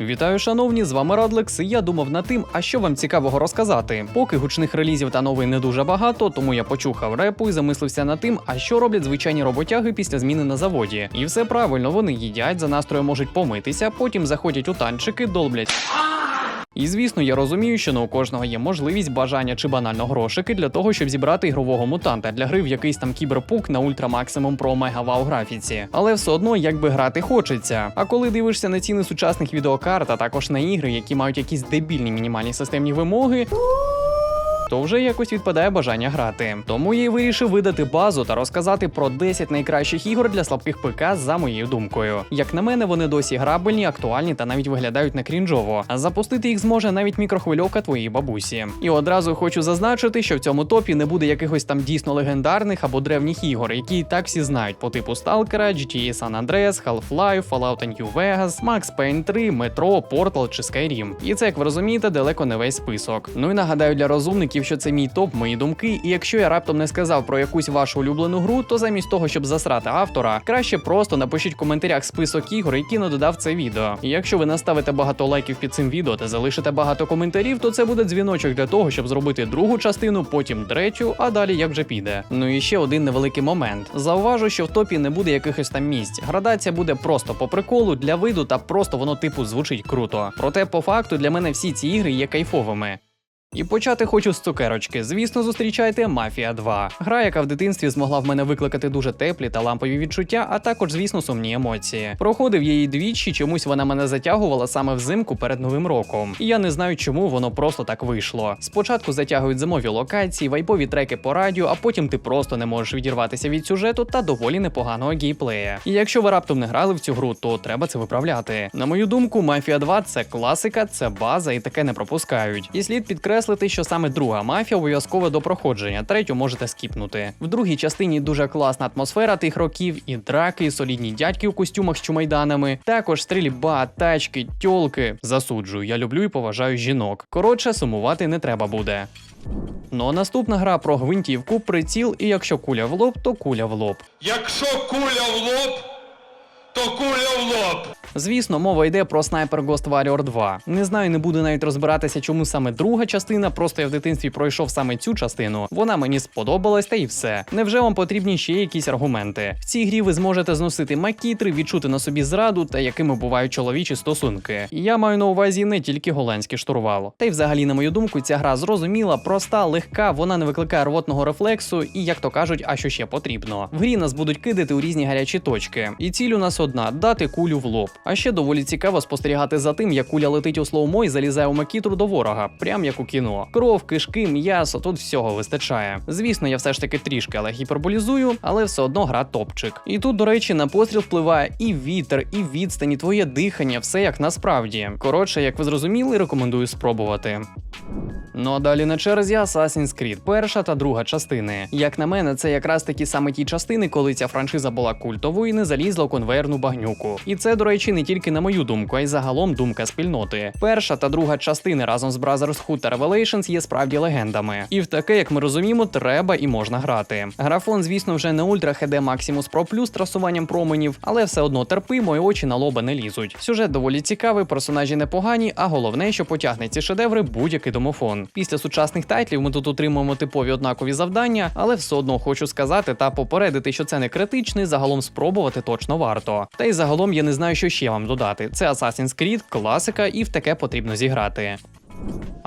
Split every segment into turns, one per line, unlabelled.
Вітаю, шановні, з вами Радлекс. Я думав над тим, а що вам цікавого розказати. Поки гучних релізів та новин не дуже багато, тому я почухав репу і замислився над тим, а що роблять звичайні роботяги після зміни на заводі. І все правильно, вони їдять, за настроєм можуть помитися, потім заходять у танчики, долблять. І звісно, я розумію, що не у кожного є можливість, бажання чи банально грошики для того, щоб зібрати ігрового мутанта для гри в якийсь там кіберпук на ультрамаксимум про мегавау графіці. Але все одно якби грати хочеться. А коли дивишся на ціни сучасних відеокарт, а також на ігри, які мають якісь дебільні мінімальні системні вимоги. То вже якось відпадає бажання грати. Тому я й вирішив видати базу та розказати про 10 найкращих ігор для слабких ПК за моєю думкою. Як на мене, вони досі грабельні, актуальні та навіть виглядають не крінжово. А запустити їх зможе навіть мікрохвильовка твоєї бабусі. І одразу хочу зазначити, що в цьому топі не буде якихось там дійсно легендарних або древніх ігор, які і так всі знають по типу Stalker, GTA San Andreas, Half-Life, Fallout New Vegas, Max Payne 3, Metro, Portal чи Skyrim. І це, як ви розумієте, далеко не весь список. Ну і нагадаю для розумників, що це мій топ, мої думки. І якщо я раптом не сказав про якусь вашу улюблену гру, то замість того, щоб засрати автора, краще просто напишіть в коментарях список ігор, які не додав це відео. І якщо ви наставите багато лайків під цим відео та залишите багато коментарів, то це буде дзвіночок для того, щоб зробити другу частину, потім третю, а далі як вже піде. Ну і ще один невеликий момент. Зауважу, що в топі не буде якихось там місць. Градація буде просто по приколу для виду, та просто воно типу звучить круто. Проте, по факту, для мене всі ці ігри є кайфовими. І почати хочу з цукерочки. Звісно, зустрічайте Мафія 2. Гра, яка в дитинстві змогла в мене викликати дуже теплі та лампові відчуття, а також, звісно, сумні емоції. Проходив її двічі, чомусь вона мене затягувала саме взимку перед новим роком. І я не знаю, чому воно просто так вийшло. Спочатку затягують зимові локації, вайпові треки по радіо, а потім ти просто не можеш відірватися від сюжету та доволі непоганого гейплея. І якщо ви раптом не грали в цю гру, то треба це виправляти. На мою думку, Мафія 2 це класика, це база і таке не пропускають. І слід підкреслити, що саме друга мафія обов'язково до проходження, третю можете скіпнути. В другій частині дуже класна атмосфера тих років, і драки, і солідні дядьки у костюмах з чумайданами, також стрільба, тачки, тьолки. Засуджую, я люблю і поважаю жінок. Коротше, сумувати не треба буде. Ну а наступна гра про гвинтівку, приціл, і якщо куля в лоб, то куля в лоб.
Якщо куля в лоб, то куля в лоб.
Звісно, мова йде про Sniper Ghost Warrior 2. Не знаю, не буду навіть розбиратися, чому саме друга частина, просто я в дитинстві пройшов саме цю частину. Вона мені сподобалась, та і все. Невже вам потрібні ще якісь аргументи? В цій грі ви зможете зносити макітри, відчути на собі зраду та якими бувають чоловічі стосунки. Я маю на увазі не тільки голландський штурвал. Та й взагалі, на мою думку, ця гра зрозуміла, проста, легка, вона не викликає рвотного рефлексу, і як то кажуть, а що ще потрібно. В грі нас будуть кидати у різні гарячі точки. І ціль у нас одна дати кулю в лоб. А ще доволі цікаво спостерігати за тим, як куля летить у слоумо і залізає у макітру до ворога, прям як у кіно. Кров, кишки, м'ясо, тут всього вистачає. Звісно, я все ж таки трішки, але гіперболізую, але все одно гра топчик. І тут, до речі, на постріл впливає і вітер, і відстані, твоє дихання, все як насправді. Коротше, як ви зрозуміли, рекомендую спробувати. Ну а далі на черзі Assassin's Creed, перша та друга частини. Як на мене, це якраз такі саме ті частини, коли ця франшиза була культовою і не залізла у конвейерну багнюку. І це, до речі, не тільки на мою думку, а й загалом думка спільноти. Перша та друга частини разом з Brotherhood та Revelations є справді легендами. І в таке, як ми розуміємо, треба і можна грати. Графон, звісно, вже не Ultra HD Maximus Pro Plus трасуванням променів, але все одно терпимо і очі на лоба не лізуть. Сюжет доволі цікавий, персонажі непогані, а головне, що потягне ці шедеври будь-який домофон. Після сучасних тайтлів ми тут отримуємо типові однакові завдання, але все одно хочу сказати та попередити, що це не критичний, загалом спробувати точно варто. Та й загалом я не знаю, що ще вам додати. Це Assassin's Creed, класика, і в таке потрібно зіграти.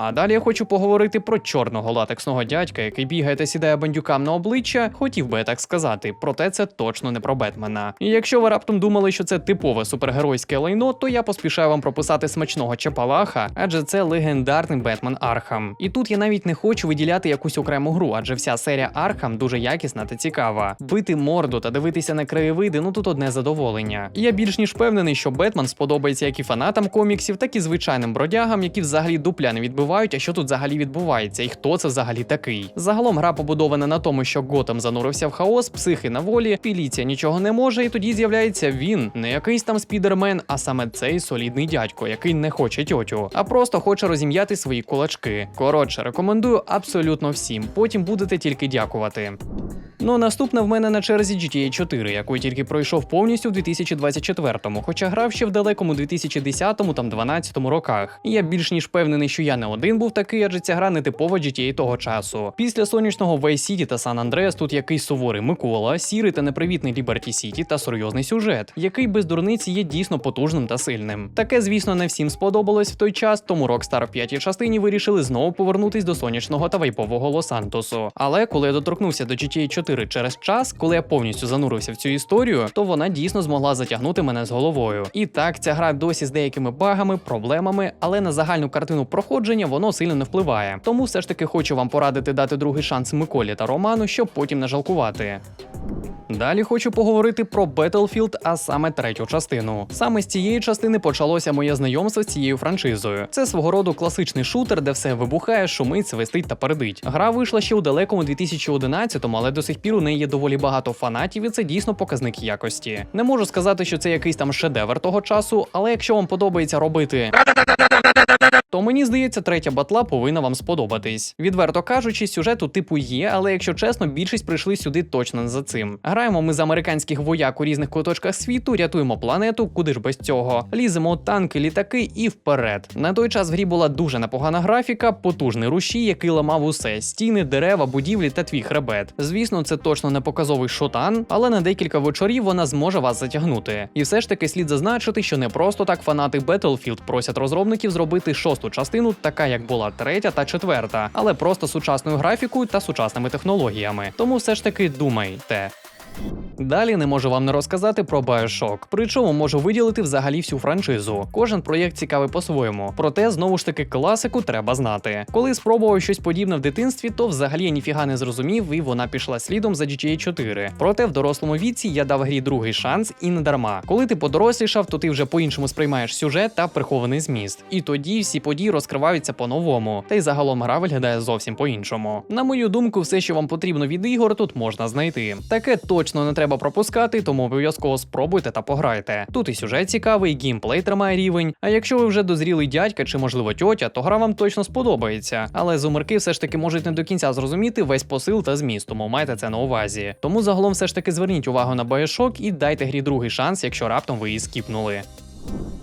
А далі я хочу поговорити про чорного латексного дядька, який бігає та сідає бандюкам на обличчя, хотів би я так сказати, проте це точно не про Бетмена. І якщо ви раптом думали, що це типове супергеройське лайно, то я поспішаю вам прописати смачного чапалаха, адже це легендарний Бетмен Архам. І тут я навіть не хочу виділяти якусь окрему гру, адже вся серія Архам дуже якісна та цікава. Бити морду та дивитися на краєвиди, ну тут одне задоволення. І я більш ніж впевнений, що Бетмен сподобається як і фанатам коміксів, так і звичайним бродягам, які взагалі дупля не відбивають, а що тут взагалі відбувається, і хто це взагалі такий. Загалом гра побудована на тому, що Готем занурився в хаос, психи на волі, поліція нічого не може, і тоді з'являється він, не якийсь там спідермен, а саме цей солідний дядько, який не хоче тьотю, а просто хоче розім'яти свої кулачки. Коротше, рекомендую абсолютно всім. Потім будете тільки дякувати. Ну наступна в мене на черзі GTA 4, яку тільки пройшов повністю в 2024-му, хоча грав ще в далекому 2010-му там 12-му роках. Я більш ніж впевнений, що я не один був такий, адже ця гра не типова GTA того часу. Після сонячного Vice City та San Andreas тут якийсь суворий Микола, сірий та непривітний Liberty City та серйозний сюжет, який без дурниці є дійсно потужним та сильним. Таке, звісно, не всім сподобалось в той час, тому Rockstar в п'ятій частині вирішили знову повернутись до сонячного та вайпового Лос-Сантосу. Але коли я доторкнувся до GTA 4 через час, коли я повністю занурився в цю історію, то вона дійсно змогла затягнути мене з головою. І так, ця гра досі з деякими багами, проблемами, але на загальну картину проходження воно сильно не впливає. Тому все ж таки хочу вам порадити дати другий шанс Миколі та Роману, щоб потім не жалкувати. Далі хочу поговорити про Battlefield, а саме третю частину. Саме з цієї частини почалося моє знайомство з цією франшизою. Це свого роду класичний шутер, де все вибухає, шумить, свистить та передить. Гра вийшла ще у далекому 2011-му, але до сих пір у неї є доволі багато фанатів, і це дійсно показник якості. Не можу сказати, що це якийсь там шедевр того часу, але якщо вам подобається робити. То мені здається, третя батла повинна вам сподобатись. Відверто кажучи, сюжету типу є, але якщо чесно, більшість прийшли сюди точно не за цим. Граємо ми з американських вояк у різних куточках світу, рятуємо планету, куди ж без цього. Ліземо танки, літаки і вперед. На той час в грі була дуже непогана графіка, потужний рушій, який ламав усе: стіни, дерева, будівлі та твій хребет. Звісно, це точно не показовий шотан, але на декілька вечорів вона зможе вас затягнути. І все ж таки слід зазначити, що не просто так фанати Battlefield просять розробників зробити шосту частину, така як була третя та четверта, але просто сучасною графікою та сучасними технологіями. Тому все ж таки думайте. Далі не можу вам не розказати про Bioshock, причому можу виділити взагалі всю франшизу. Кожен проєкт цікавий по-своєму. Проте знову ж таки класику треба знати. Коли спробував щось подібне в дитинстві, то взагалі я ніфіга не зрозумів, і вона пішла слідом за GTA 4. Проте в дорослому віці я дав грі другий шанс і не дарма. Коли ти подорослішав, то ти вже по-іншому сприймаєш сюжет та прихований зміст. І тоді всі події розкриваються по-новому. Та й загалом гра виглядає зовсім по-іншому. На мою думку, все, що вам потрібно від ігор, тут можна знайти. Таке точно не треба пропускати, тому обов'язково спробуйте та пограйте. Тут і сюжет цікавий, і геймплей тримає рівень. А якщо ви вже дозрілий дядька чи можливо тьотя, то гра вам точно сподобається. Але зумерки все ж таки можуть не до кінця зрозуміти весь посил та зміст, тому майте це на увазі. Тому загалом все ж таки зверніть увагу на Bioshock і дайте грі другий шанс, якщо раптом ви її скіпнули.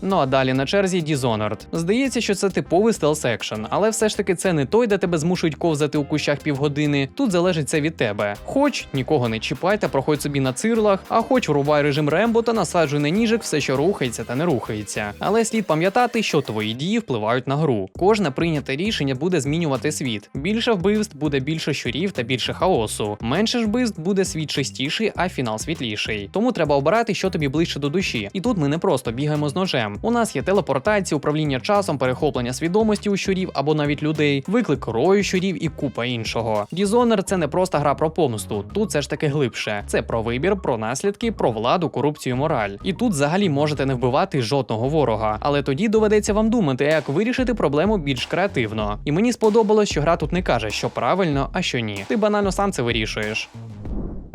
Ну а далі на черзі Dishonored. Здається, що це типовий стелс екшен, але все ж таки це не той, де тебе змушують ковзати у кущах півгодини. Тут залежить це від тебе. Хоч нікого не чіпай та проходь собі на цирлах, а хоч врубай режим Рембо та насаджуй на ніжик все, що рухається та не рухається. Але слід пам'ятати, що твої дії впливають на гру. Кожне прийняте рішення буде змінювати світ. Більше вбивств буде більше щурів та більше хаосу. Менше вбивств буде світ чистіший, а фінал світліший. Тому треба обирати, що тобі ближче до душі. І тут ми не просто бігаємо з ножем. У нас є телепортація, управління часом, перехоплення свідомості у щурів або навіть людей, виклик рою щурів і купа іншого. Dishonored – це не просто гра про помсту. Тут все ж таки глибше. Це про вибір, про наслідки, про владу, корупцію, мораль. І тут взагалі можете не вбивати жодного ворога. Але тоді доведеться вам думати, як вирішити проблему більш креативно. І мені сподобалось, що гра тут не каже, що правильно, а що ні. Ти банально сам це вирішуєш.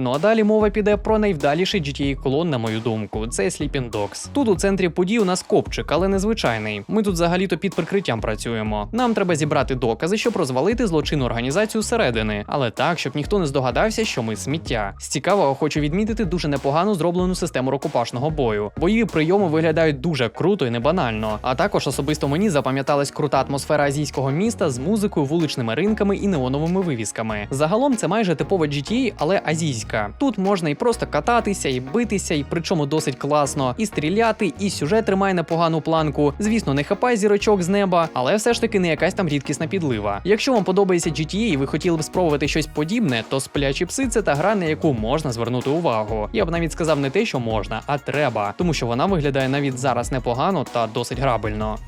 Ну а далі мова піде про найвдаліший GTA клон, на мою думку. Це Sleeping Dogs. Тут у центрі подій у нас копчик, але незвичайний. Ми тут взагалі-то під прикриттям працюємо. Нам треба зібрати докази, щоб розвалити злочинну організацію зсередини, але так, щоб ніхто не здогадався, що ми сміття. З цікавого хочу відмітити дуже непогану зроблену систему рукопашного бою. Бойові прийоми виглядають дуже круто і не банально. А також особисто мені запам'яталась крута атмосфера азійського міста з музикою, вуличними ринками і неоновими вивісками. Загалом це майже типова GTA, але азійська. Тут можна і просто кататися, і битися, і причому досить класно, і стріляти, і сюжет тримає непогану планку. Звісно, не хапай зірочок з неба, але все ж таки не якась там рідкісна підлива. Якщо вам подобається GTA і ви хотіли б спробувати щось подібне, то сплячі пси це та гра, на яку можна звернути увагу. Я б навіть сказав не те, що можна, а треба, тому що вона виглядає навіть зараз непогано та досить грабельно.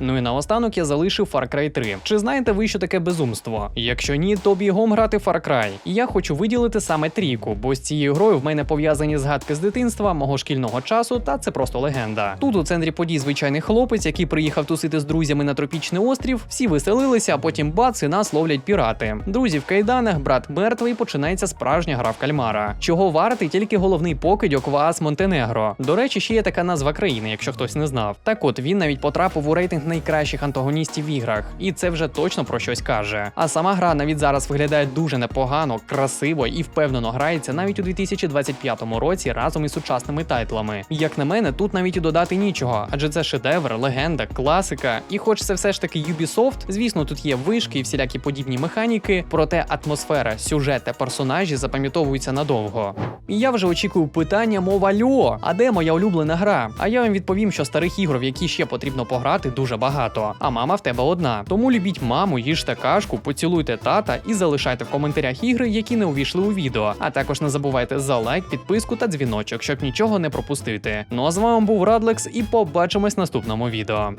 Ну і наостанок я залишив Far Cry 3. Чи знаєте ви, що таке безумство? Якщо ні, то бігом грати Far Cry. І я хочу виділити саме трійку, бо з цією грою в мене пов'язані згадки з дитинства, мого шкільного часу, та це просто легенда. Тут у центрі подій звичайний хлопець, який приїхав тусити з друзями на тропічний острів. Всі веселилися, а потім бац, і нас ловлять пірати. Друзі в кайданах, брат мертвий, починається справжня гра в кальмара. Чого вартий тільки головний покидьок Ваас Монтенегро. До речі, ще є така назва країни, якщо хтось не знав. Так от він навіть потрапив у рейтинг найкращих антагоністів в іграх, і це вже точно про щось каже. А сама гра навіть зараз виглядає дуже непогано, красиво і впевнено грається навіть у 2025 році разом із сучасними тайтлами. Як на мене, тут навіть і додати нічого, адже це шедевр, легенда, класика. І хоч це все ж таки Ubisoft, звісно, тут є вишки і всілякі подібні механіки, проте атмосфера, сюжет та персонажі запам'ятовуються надовго. І я вже очікую питання, мов альо, а де моя улюблена гра? А я вам відповім, що старих ігор, в які ще потрібно пограти, дуже багато. А мама в тебе одна. Тому любіть маму, їжте кашку, поцілуйте тата і залишайте в коментарях ігри, які не увійшли у відео. А також не забувайте за лайк, підписку та дзвіночок, щоб нічого не пропустити. Ну а з вами був Радлекс, і побачимось в наступному відео.